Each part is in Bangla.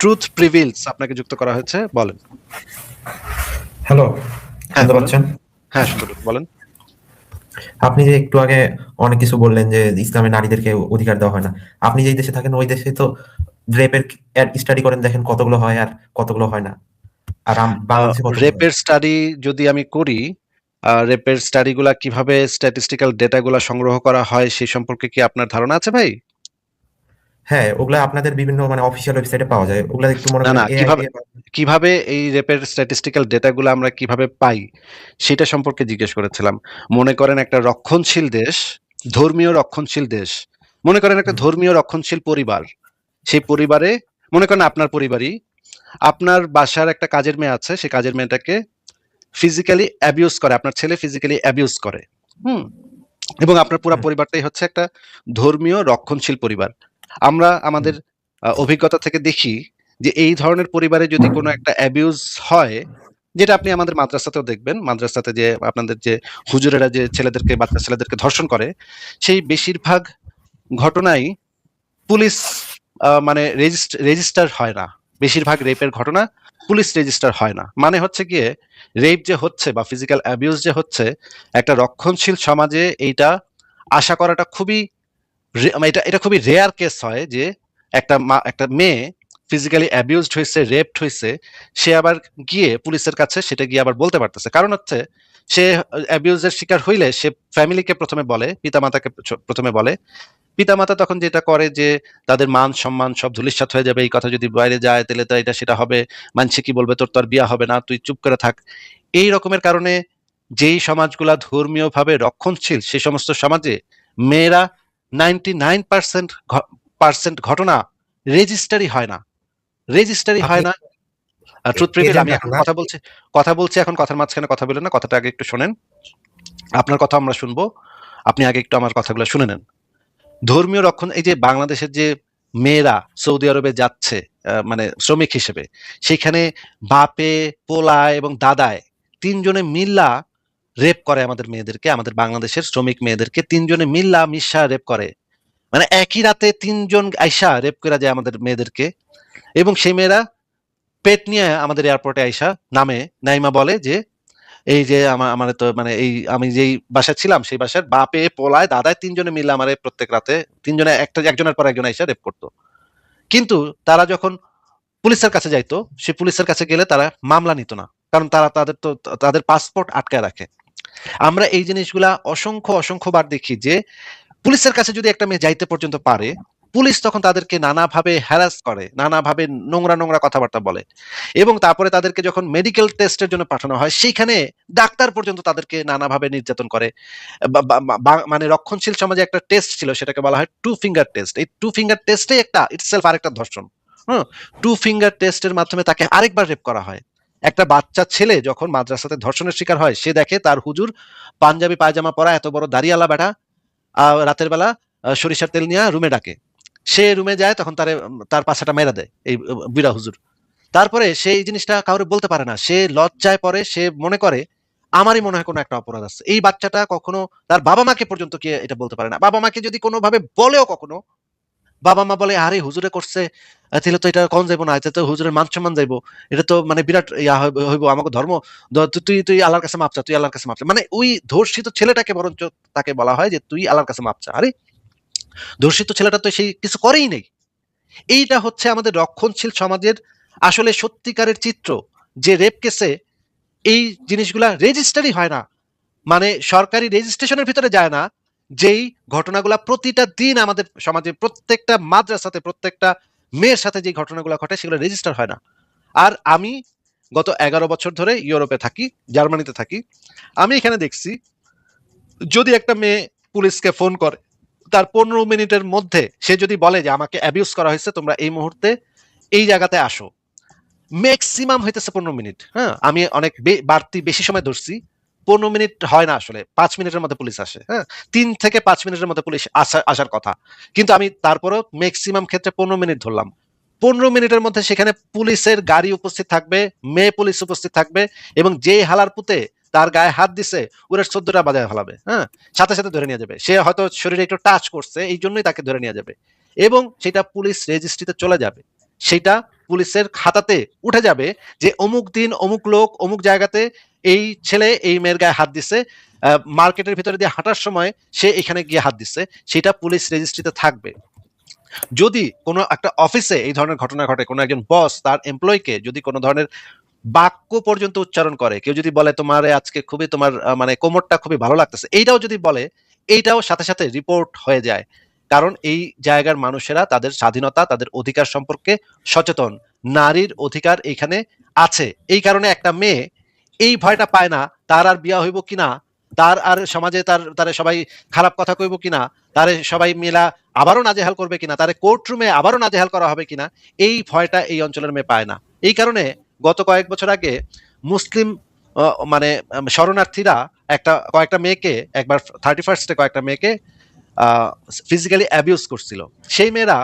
ট্রুথ প্রিভিলস আপনাকে যুক্ত করা হয়েছে বলেন। হ্যালো হ্যাঁ, শুনতে পাচ্ছেন? হ্যাঁ সুন্দর বলেন। আপনি যে একটু আগে অনেক কিছু বললেন যে ইসলামে নারীদেরকে অধিকার দেওয়া হয় না আপনি যেই দেশে থাকেন ওই দেশে তো রেপের স্টাডি করেন দেখেন কতগুলো হয় আর কতগুলো হয় না। আর রেপের স্টাডি যদি আমি করি রেপের স্টাডিগুলা কীভাবে স্ট্যাটিস্টিক্যাল ডেটাগুলা সংগ্রহ করা হয় সেই সম্পর্কে কি আপনার ধারণা আছে ভাই? হ্যাঁ ওগুলা আপনাদের বিভিন্ন মানে অফিসিয়াল ওয়েবসাইটে পাওয়া যায়। ওগুলা একটু মনে না, কিভাবে- কীভাবে এই রেপের স্ট্যাটিস্টিক্যাল ডেটাগুলো আমরা কীভাবে পাই সেটা সম্পর্কে জিজ্ঞেস করেছিলাম। মনে করেন একটা রক্ষণশীল দেশ ধর্মীয় রক্ষণশীল দেশ মনে করেন একটা ধর্মীয় রক্ষণশীল পরিবার। সেই পরিবারে মনে করেন আপনার পরিবারই আপনার বাসার একটা কাজের মেয়ে আছে সেই কাজের মেয়েটাকে ফিজিক্যালি অ্যাবিউজ করে আপনার ছেলে ফিজিক্যালি অ্যাবিউজ করে। হুম? এবং আপনার পুরো পরিবারটাই হচ্ছে একটা ধর্মীয় রক্ষণশীল পরিবার। আমরা আমাদের অভিজ্ঞতা থেকে দেখি যে এই ধরনের পরিবারে যদি কোনো একটা অ্যাবিউজ হয়, যেটা আপনি আমাদের মাদ্রাসাতেও দেখবেন, মাদ্রাসাতে যে আপনাদের যে হুজুরেরা যে ছেলেদেরকে, বাচ্চা ছেলেদেরকে ধর্ষণ করে, সেই বেশিরভাগ ঘটনাই পুলিশ মানে রেজিস্টার হয় না। বেশিরভাগ রেপের ঘটনা পুলিশ রেজিস্টার হয় না। মানে হচ্ছে গিয়ে রেপ যে হচ্ছে বা ফিজিক্যাল অ্যাবিউজ যে হচ্ছে, একটা রক্ষণশীল সমাজে এইটা আশা করাটা খুবই এটা এটা খুবই রেয়ার কেস হয় যে একটা একটা মেয়ে ফিজিক্যালি অ্যাবিউজড হয়েছে রেপড হয়েছে, সে আবার গিয়ে পুলিশের কাছে সেটা গিয়ে আবার বলতে পারতেছে। কারণ হচ্ছে, সে অ্যাবিউজের শিকার হইলে সে ফ্যামিলিকে প্রথমে বলে, পিতামাতাকে প্রথমে বলে। পিতামাতা তখন যেটা করে যে তাদের মান সম্মান সব ধুলিস্বাত হয়ে যাবে, এই কথা যদি বাইরে যায় তাহলে তো এটা সেটা হবে, মানসি কি বলবে, তোর তো আর বিয়া হবে না, তুই চুপ করে থাক। এই রকমের কারণে যেই সমাজগুলা ধর্মীয়ভাবে রক্ষণশীল সেই সমস্ত সমাজে মেয়েরা নাইনটি নাইন পার্সেন্ট পার্সেন্ট ঘটনা রেজিস্টারি হয় না। রেজিস্টারি হয় না। ট্রুথ প্রিভিল আমি এখন কথা বলছি কথা বলছি এখন কথার মাঝখানে কথা বলেন না কথাটা আগে একটু শোনেন। আপনার কথা আমরা শুনব আপনি আগে একটু আমার কথাগুলো শুনে নেন। ধর্মীয় রক্ষণ এই যে বাংলাদেশের যে মেয়েরা সৌদি আরবে যাচ্ছে মানে শ্রমিক হিসেবে সেখানে বাপে পোলায় এবং দাদায় তিনজনে মিল্লা রেপ করে আমাদের মেয়েদেরকে, আমাদের বাংলাদেশের শ্রমিক মেয়েদেরকে, তিনজনে মিল্লা মিশা রেপ করে। মানে একই রাতে তিনজন আইসা রেপ করে যায় আমাদের মেয়েদেরকে। এবং সেই মেয়েরা পেট নিয়ে আমাদের এয়ারপোর্টে আইসা নামে। নাইমা বলে যে, এই যে আমার তো মানে এই, আমি যেই বাসায় ছিলাম, সেই বাসার বাপে, পোলায়, দাদায় তিনজনে মিলে আমারে প্রত্যেক রাতে, তিনজনে একটা, একজনের পর একজন আইসা রেপ করতো। কিন্তু তারা যখন পুলিশের কাছে যাইতো সে পুলিশের কাছে গেলে তারা মামলা নিত না। কারণ তারা তাদের তো, তাদের পাসপোর্ট আটকায় রাখে। আমরা এই জিনিসগুলা অসংখ্য অসংখ্যবার দেখি যে, পুলিশের কাছে যদি একটা মেয়ে যাইতে পর্যন্ত পারে, পুলিশ তখন তাদেরকে নানাভাবে হ্যারাস করে, নানাভাবে নোংরা নোংরা কথাবার্তা বলে। এবং তারপরে তাদেরকে যখন মেডিকেল টেস্টের জন্য পাঠানো হয়, সেইখানে ডাক্তার পর্যন্ত তাদেরকে নানাভাবে নির্যাতন করে। মানে রক্ষণশীল সমাজে একটা টেস্ট ছিল, সেটাকে বলা হয় টু ফিঙ্গার টেস্ট এই টু ফিঙ্গার টেস্টে একটা ইটসেলফ আরেকটা ধর্ষণ। হুম টু ফিঙ্গার টেস্টের মাধ্যমে তাকে আরেকবার রেপ করা হয়। একটা বাচ্চা ছেলে যখন মাদ্রাসাতে ধর্ষণের শিকার হয়, সে দেখে তার হুজুর পাঞ্জাবি পায়জামা পরা এত বড় দাঁড়িয়ালা বেটা রাতের বেলা সরিষার তেল নিয়ে রুমে ডাকে। সে রুমে যায়, তখন তারে তার পাছাটা মেরা দেয়, এই বিরা হুজুর। তারপরে সে এই জিনিসটা কাউরে বলতে পারে না। সে লজ্জায় পরে সে মনে করে, আমারই মনে হয় কোনো একটা অপরাধ আছে। এই বাচ্চাটা কখনো তার বাবা মাকে পর্যন্ত কি এটা বলতে পারে না। বাবা মাকে যদি কোনোভাবে বলেও কখনো বাবা মা বলে, আরে, হুজুরে করছে তাহলে তো এটা কম যাইবো না, এটা তো হুজুরের মান সম্মান যাইবো, এটা তো মানে বিরাট ইয়া হইব- আমাকে ধর্ম তুই তুই আল্লাহর কাছে মাপচা তুই আল্লাহর কাছে মাপচা মানে ওই ধর্ষিত ছেলেটাকে বরঞ্চ তাকে বলা হয় যে, তুই আল্লাহর কাছে মাপচা আরে, ধর্ষিত ছেলেটা তো সেই কিছু করেই নেই। এইটা হচ্ছে আমাদের রক্ষণশীল সমাজের আসলে সত্যিকারের চিত্র, যে রেপ কেসে এই জিনিসগুলা রেজিস্টারই হয় না। মানে সরকারি রেজিস্ট্রেশনের ভিতরে যায় না। যেই ঘটনাগুলো প্রতিটা দিন আমাদের সমাজে প্রত্যেকটা মাদ্রাসাতে, প্রত্যেকটা মেয়ের সাথে যে ঘটনাগুলো ঘটে, সেগুলো রেজিস্টার হয় না। আর আমি গত এগারো বছর ধরে ইউরোপে থাকি, জার্মানিতে থাকি। আমি এখানে দেখছি, যদি একটা মেয়ে পুলিশকে ফোন করে, তার পনেরো মিনিটের মধ্যে সে যদি বলে যে, আমাকে অ্যাবিউজ করা হয়েছে, তোমরা এই মুহূর্তে এই জায়গাতে আসো। ম্যাক্সিমাম হইতেছে পনেরো মিনিট হ্যাঁ? আমি অনেক বাড়তি বেশি সময় ধরছি। পনেরো মিনিট হয় না আসলে, পাঁচ মিনিটের মধ্যে পুলিশ আসে হ্যাঁ? তিন থেকে পাঁচ মিনিটের মধ্যে পুলিশ আসা, আসার কথা। কিন্তু আমি তারপরেও ম্যাক্সিমাম ক্ষেত্রে পনেরো মিনিট ধরলাম। পনেরো মিনিটের মধ্যে সেখানে পুলিশের গাড়ি উপস্থিত থাকবে, মেয়ে পুলিশ উপস্থিত থাকবে এবং যে হালার পুতে তার গায়ে হাত দিছে, ওরা চোদ্দটা বাজায় ফেলাবে হ্যাঁ? সাথে সাথে ধরে নিয়ে যাবে। সে হয়তো শরীরে একটু টাচ করছে, এই জন্যই তাকে ধরে নিয়ে যাবে। এবং সেটা পুলিশ রেজিস্ট্রিতে চলে যাবে। সেটা পুলিশের খাতাতে উঠে যাবে যে অমুক দিন অমুক লোক অমুক জায়গাতে এই ছেলে, এই মেয়ের গায়ে হাত দিছে মার্কেটের ভিতরে দিয়ে হাঁটার সময় সে এখানে গিয়ে হাত দিচ্ছে সেটা পুলিশ রেজিস্ট্রিতে থাকবে। যদি কোনো একটা অফিসে এই ধরনের ঘটনা ঘটে, কোনো একজন বস তার এমপ্লয়কে যদি কোনো ধরনের বাক্য পর্যন্ত উচ্চারণ করে, কেউ যদি বলে, তোমার আজকে খুবই তোমার মানে কোমরটা খুবই ভালো লাগতেছে, এইটাও যদি বলে, এইটাও সাথে সাথে রিপোর্ট হয়ে যায়। কারণ এই জায়গার মানুষেরা তাদের স্বাধীনতা, তাদের অধিকার সম্পর্কে সচেতন। নারীর অধিকার এখানে আছে। এই কারণে একটা মেয়ে এই ভয়টা পায় না, তার আর বিয়া হইব কিনা, তার আর সমাজে তার, তারে সবাই খারাপ কথা কইব কিনা, তারে সবাই মেলা আবারও নাজেহাল করবে কিনা, তারে কোর্ট রুমে আবারও নাজেহাল করা হবে কিনা, এই ভয়টা এই অঞ্চলের মেয়ে পায় না। এই কারণে গত কয়েক বছর আগে মুসলিম মানে শরণার্থীরা একটা, কয়েকটা মেয়েকে, একবার থার্টি ফার্স্টে কয়েকটা মেয়েকে ফিজিক্যালি অ্যাবিউজ করছিল। সেই মেয়েরা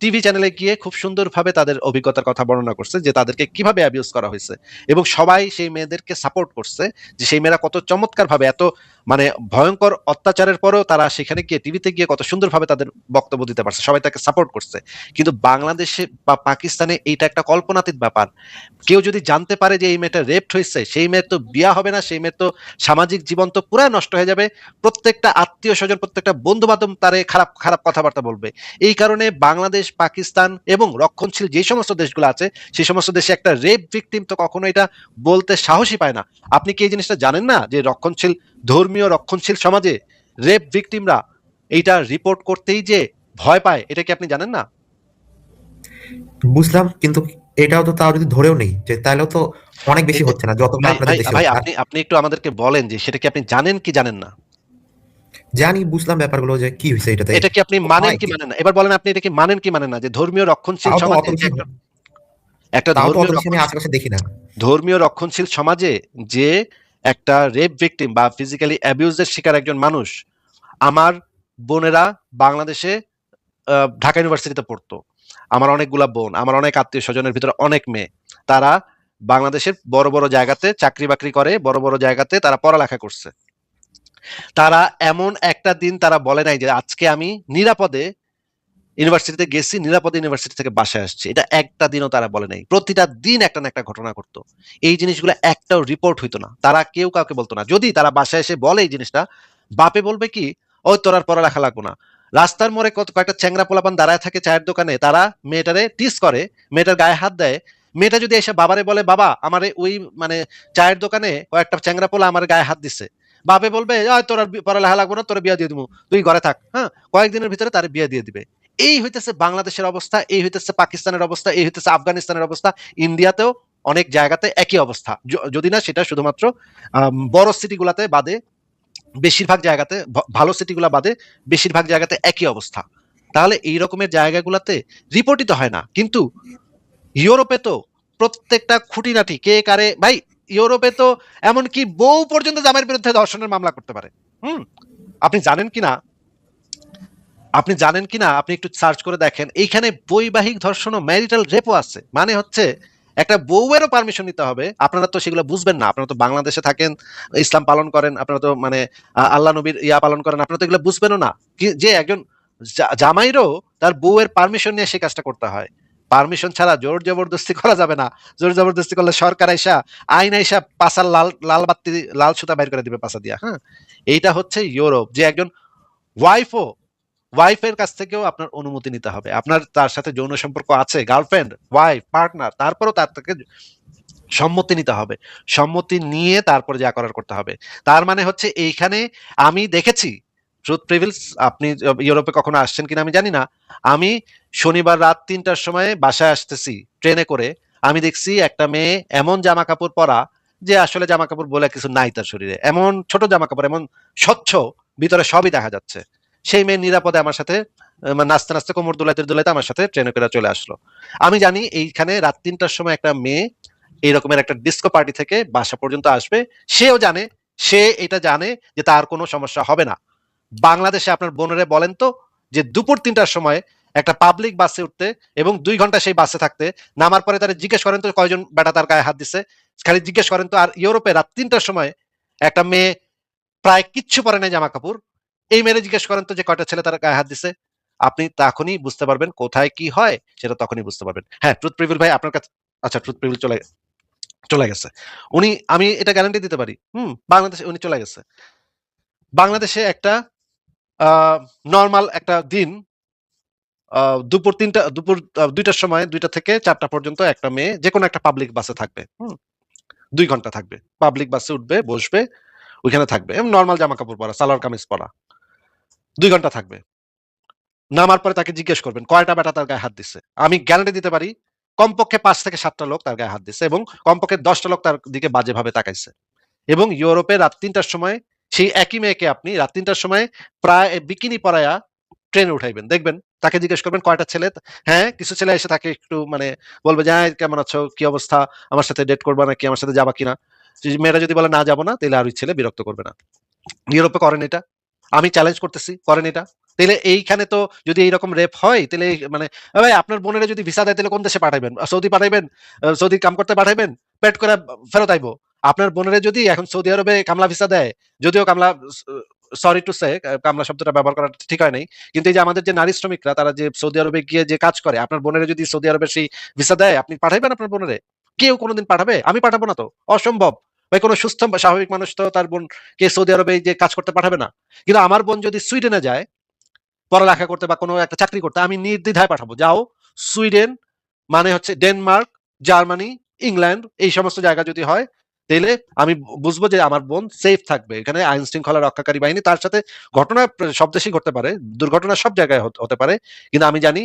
টিভি চ্যানেলে গিয়ে খুব সুন্দরভাবে তাদের অভিজ্ঞতার কথা বর্ণনা করছে যে তাদেরকে কীভাবে অ্যাবিউজ করা হয়েছে। এবং সবাই সেই মেয়েদেরকে সাপোর্ট করছে যে সেই মেয়েরা কত চমৎকারভাবে এত মানে ভয়ঙ্কর অত্যাচারের পরেও তারা সেখানে গিয়ে টিভিতে গিয়ে কত সুন্দরভাবে তাদের বক্তব্য দিতে পারছে, সবাই তাকে সাপোর্ট করছে। কিন্তু বাংলাদেশে বা পাকিস্তানে এইটা একটা কল্পনাতীত ব্যাপার। কেউ যদি জানতে পারে যে এই মেয়েটা রেপড হয়েছে, সেই মেয়ের তো বিয়া হবে না, সেই মেয়ের তো সামাজিক জীবন তো পুরা নষ্ট হয়ে যাবে। প্রত্যেকটা আত্মীয় স্বজন, প্রত্যেকটা বন্ধু বান্ধব তারে খারাপ খারাপ কথাবার্তা বলবে। এই কারণে বাংলাদেশ, পাকিস্তান এবং রক্ষণশীল যে সমস্ত দেশগুলো আছে সেই সমস্ত দেশে একটা রেপ ভিকটিম তো কখনো এটা বলতে সাহসী পায় না। আপনি কি এই জিনিসটা জানেন না যে রক্ষণশীল ধর্মীয় রক্ষণশীল সমাজে রেপ ভিকটিমরা এইটা রিপোর্ট করতেই যে ভয় পায় এটা কি আপনি জানেন না? বুঝলাম কিন্তু এটাও তো তাও যদি ধরেও নেই যে তাহলেও তো অনেক বেশি হচ্ছে না যতটা আপনাদের ভাই দেশে ভাই আপনি আপনি একটু আমাদেরকে বলেন যে সেটা কি আপনি জানেন কি জানেন না? জানি বুঝলাম ব্যাপারগুলো যে কি হয়েছে এটাতে। এটা কি আপনি মানেন কি? মানেন না? এবার বলেন আপনি এটা কি মানেন কি মানেন না? যে ধর্মীয় রক্ষণশীল সমাজে একটা ধর্মীয় আশেপাশে দেখি না। ধর্মীয় রক্ষণশীল সমাজে যে একটা রেপ ভিকটিম বা ফিজিক্যালি অ্যাবিউজের শিকার একজন মানুষ আমার বোনেরা বাংলাদেশে ঢাকা ইউনিভার্সিটিতে পড়তো। আমার অনেকগুলা বোন, আমার অনেক আত্মীয় স্বজনের ভিতরে অনেক মেয়ে। তারা বাংলাদেশের বড় বড় জায়গাতে চাকরি বাকরি করে, বড় বড় জায়গাতে তারা পড়ালেখা করছে। তারা এমন একটা দিন তারা বলে নাই যে, আজকে আমি নিরাপদে ইউনিভার্সিটিতে গেছি, নিরাপদে ইউনিভার্সিটি থেকে বাসায় আসছি। এটা একটা দিনও তারা বলে নাই। প্রতিটা দিন একটা না একটা ঘটনা ঘটতো। এই জিনিসগুলো একটাও রিপোর্ট হইতো না। তারা কেউ কাউকে বলতো না। যদি তারা বাসায় এসে বলে এই জিনিসটা, বাপে বলবে কি, ওই তোর আর পড়ালেখা লাগবো না। রাস্তার মোড়ে কত কয়েকটা চ্যাংরা পোলাপান দাঁড়ায় থাকে চায়ের দোকানে। তারা মেয়েটারে টিস করে। মেয়েটার গায়ে হাত দেয়। মেয়েটা যদি এসে বাবারে বলে, বাবা, আমার ওই মানে চায়ের দোকানে কয়েকটা চ্যাংরা পোলা আমার গায়ে হাত দিছে। বাপে বলবে, "ওই তোর আর পড়ালেখা লাগবো না, তোর বিয়ে দিয়ে দিব তুই ঘরে থাক। হ্যাঁ কয়েকদিনের ভিতরে তার বিয়ে দিয়ে দিবে। এই হইতেছে বাংলাদেশের অবস্থা, এই হইতেছে পাকিস্তানের অবস্থা, এই হইতেছে আফগানিস্তানের অবস্থা, ইন্ডিয়াতেও অনেক জায়গাতে একই অবস্থা। যদি না, সেটা শুধুমাত্র বড় সিটিগুলাতে বাদে, বেশিরভাগ জায়গাতে ভালো সিটিগুলা বাদে, বেশিরভাগ জায়গাতে একই অবস্থা। তাহলে এই রকমের জায়গাগুলাতে রিপোর্টিত হয় না। কিন্তু ইউরোপে তো প্রত্যেকটা খুঁটিনাটি, কে কারে, ভাই, ইউরোপে তো এমনকি বউ পর্যন্ত জামাইয়ের বিরুদ্ধে ধর্ষণের মামলা করতে পারে। হুম? আপনি জানেন কি না? আপনি জানেন কি না আপনি একটু সার্চ করে দেখেন। এইখানে বৈবাহিক ধর্ষণ ও ম্যারিটাল রেপও আছে। মানে হচ্ছে একটা বউয়েরও পারমিশন নিতে হবে। আপনারা তো সেগুলো বুঝবেন না। আপনারা তো বাংলাদেশে থাকেন, ইসলাম পালন করেন, আপনারা তো মানে আল্লাহ নবীর ইয়া পালন করেন, আপনারা তো এগুলো বুঝবেনও না। যে একজন জামাইরও তার বউয়ের পারমিশন নিয়ে সেই কাজটা করতে হয়। পারমিশন ছাড়া জোর জবরদস্তি করা যাবে না। জোর জবরদস্তি করলে সরকার আইসা, আইন আইসা পাশার লাল লাল বাত্তি লাল সুতা বাইর করে দিবে পাশা দিয়া হ্যাঁ? এইটা হচ্ছে ইউরোপ। যে একজন ওয়াইফও ওয়াইফের কাছ থেকেও আপনার অনুমতি নিতে হবে। আপনার তার সাথে যৌন সম্পর্ক আছে গার্লফ্রেন্ড ওয়াইফ পার্টনার তারপরও তার থেকে সম্মতি নিতে হবে। সম্মতি নিয়ে তারপরে যা করার করতে হবে। তার মানে হচ্ছে এইখানে আমি দেখেছি ট্রুথ প্রিভিলস আপনি ইউরোপে কখনো আসছেন কিনা আমি জানি না। আমি শনিবার রাত তিনটার সময় বাসায় আসতেছি, ট্রেনে করে। আমি দেখছি একটা মেয়ে এমন জামা কাপড় পরা যে আসলে জামা কাপড় বলে কিছু নাই তার শরীরে। এমন ছোট জামা কাপড় এমন স্বচ্ছ, ভিতরে সবই দেখা যাচ্ছে। সেই মেয়ে নিরাপদে আমার সাথে মানে নাচতে নাচতে কোমর দোলাইতে দোলাইতে আমার সাথে ট্রেনে করে চলে আসলো। আমি জানি এইখানে রাত তিনটার সময় একটা মেয়ে এইরকমের একটা ডিস্কো পার্টি থেকে বাসা পর্যন্ত আসবে। সেও জানে, সে এটা জানে যে তার কোনো সমস্যা হবে না। বাংলাদেশে আপনার বোনেরে বলেন তো যে দুপুর তিনটার সময় একটা পাবলিক বাসে উঠতে এবং দুই ঘণ্টা সেই বাসে থাকতে, নামার পরে তারা জিজ্ঞেস করেন তো কয়জন বেটা তার গায়ে হাত দিছে? খালি জিজ্ঞেস করেন তো, আর ইউরোপে রাত তিনটার সময় একটা মেয়ে প্রায় কিচ্ছু পরে নাই জামা কাপড় এই মেয়েরে জিজ্ঞেস করেন তো যে কয়টা ছেলে তার গায়ে হাত দিছে? আপনি তখনই বুঝতে পারবেন কোথায় কি হয়, সেটা তখনই বুঝতে পারবেন। হ্যাঁ ট্রুথ প্রিভিল ভাই আপনার কাছে আচ্ছা ট্রুথ প্রিভিল চলে চলে গেছে। উনি, আমি এটা গ্যারান্টি দিতে পারি। হুম, বাংলাদেশে উনি চলে গেছে। বাংলাদেশে একটা নর্মাল একটা দিন দুপুর তিনটা, দুপুর দুইটার সময়, দুইটা থেকে চারটা পর্যন্ত একটা মেয়ে যে কোনো একটা পাবলিক বাসে থাকবে। হুম, দুই ঘণ্টা থাকবে। পাবলিক বাসে উঠবে, বসবে, ওইখানে থাকবে। নর্মাল জামা কাপড় পরা, সালোয়ার কামিজ পরা। দুই ঘণ্টা থাকবে। নামার পরে তাকে জিজ্ঞেস করবেন, কয়টা বেটা তার গায়ে হাত দিচ্ছে আমি গ্যারান্টি দিতে পারি, কমপক্ষে পাঁচ থেকে সাতটা লোক তার গায়ে হাত দিচ্ছে এবং কমপক্ষে দশটা লোক তার দিকে বাজেভাবে তাকাইছে। এবং ইউরোপে রাত তিনটার সময় সেই একই মেয়েকে আপনি রাত তিনটার সময় প্রায় বিকিনি পরায়া ট্রেনে উঠাইবেন। দেখবেন, তাকে জিজ্ঞেস করবেন, কয়টা ছেলে? হ্যাঁ কিছু ছেলে এসে তাকে একটু মানে বলবে যে হ্যাঁ কেমন আছো? কি অবস্থা? আমার সাথে ডেট করবা নাকি? আমার সাথে যাবা কিনা? মেয়েরা যদি বলে, না, যাব না তাহলে আর ওই ছেলে বিরক্ত করবে না। ইউরোপে করেন এটা। আমি চ্যালেঞ্জ করতেছি, করেন এটা। তাহলে এইখানে তো যদি এইরকম রেপ হয় তাহলে মানে ভাই, আপনার বোনেরা যদি ভিসা দেয় তাহলে কোন দেশে পাঠাবেন সৌদি পাঠাইবেন? সৌদি কাম করতে পাঠাইবেন? পেট করে ফেরত আইবো। আপনার বোনেরা যদি এখন সৌদি আরবে কামলা ভিসা দেয়, যদিও কামলা সরি টু সে কামলা শব্দটা ব্যবহার করা ঠিক হয় নাই, কিন্তু এই যে আমাদের যে নারী শ্রমিকরা, তারা যে সৌদি আরবে গিয়ে যে কাজ করে, আপনার বোনেরা যদি সৌদি আরবে সেই ভিসা দেয়, আপনি পাঠাইবেন আপনার বোনেরে? কেউ কোনোদিন পাঠাবে? আমি পাঠাবো না তো। অসম্ভব। ভাই, কোনো সুস্থ স্বাভাবিক মানুষ তো তার বোনকে সৌদি আরবে যে কাজ করতে পাঠাবে না। কিন্তু আমার বোন যদি সুইডেনে যায়, পড়ালেখা করতে বা কোনো একটা চাকরি করতে, আমি নির্দ্বিধায় পাঠাবো। যাও, সুইডেন মানে হচ্ছে ডেনমার্ক, জার্মানি, ইংল্যান্ড, এই সমস্ত জায়গা যদি হয়, তাহলে আমি বুঝব যে আমার বোন সেফ থাকবে। এখানে আইন শৃঙ্খলা রক্ষাকারী বাহিনী, তার সাথে ঘটনা সব দেশেই ঘটতে পারে, দুর্ঘটনা সব জায়গায় হতে পারে। কিন্তু আমি জানি,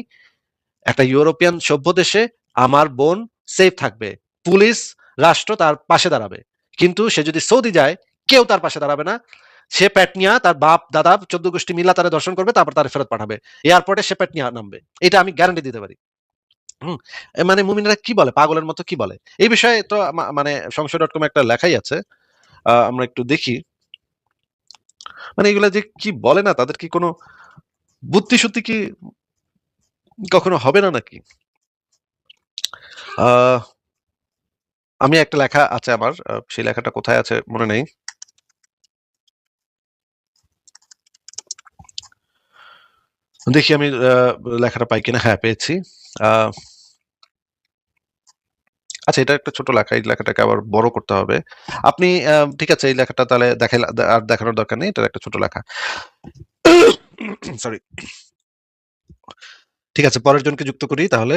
একটা ইউরোপিয়ান সভ্য দেশে আমার বোন সেফ থাকবে। পুলিশ, রাষ্ট্র তার পাশে দাঁড়াবে। কিন্তু সে যদি সৌদি যায় কেউ তার পাশে দাঁড়াবে না। সে পেটনিয়া তার বাপ দাদা চোদ্দ গোষ্ঠী মিল্লা তারা দর্শন করবে তারপর তার ফেরত পাঠাবে। এয়ারপোর্টে সে পেটনিয়া নামবে। এটা আমি গ্যারান্টি দিতে পারি। মানে মুমিনরা কি বলে? পাগলের মতো কি বলে? এই বিষয়ে তো মানে সংশয় ডট কম একটা লেখাই আছে। আমরা একটু দেখি। মানে এগুলা যে কি বলে না তাদের কি কোনো বুদ্ধি সত্যি কি কখনো হবে না নাকি? আহ, আমি একটা লেখা আছে আমার সেই লেখাটা কোথায় আছে মনে নেই। দেখি আমি লেখাটা পাই কিনা। হ্যাঁ পেয়েছি। আচ্ছা এটা একটা ছোট লেখা, এই লেখাটাকে আবার বড় করতে হবে। আপনি ঠিক আছে, এই লেখাটা তাহলে দেখাই আর দেখানোর দরকার নেই এটা একটা ছোট লেখা। সরি ঠিক আছে, পরের জনকে যুক্ত করি তাহলে।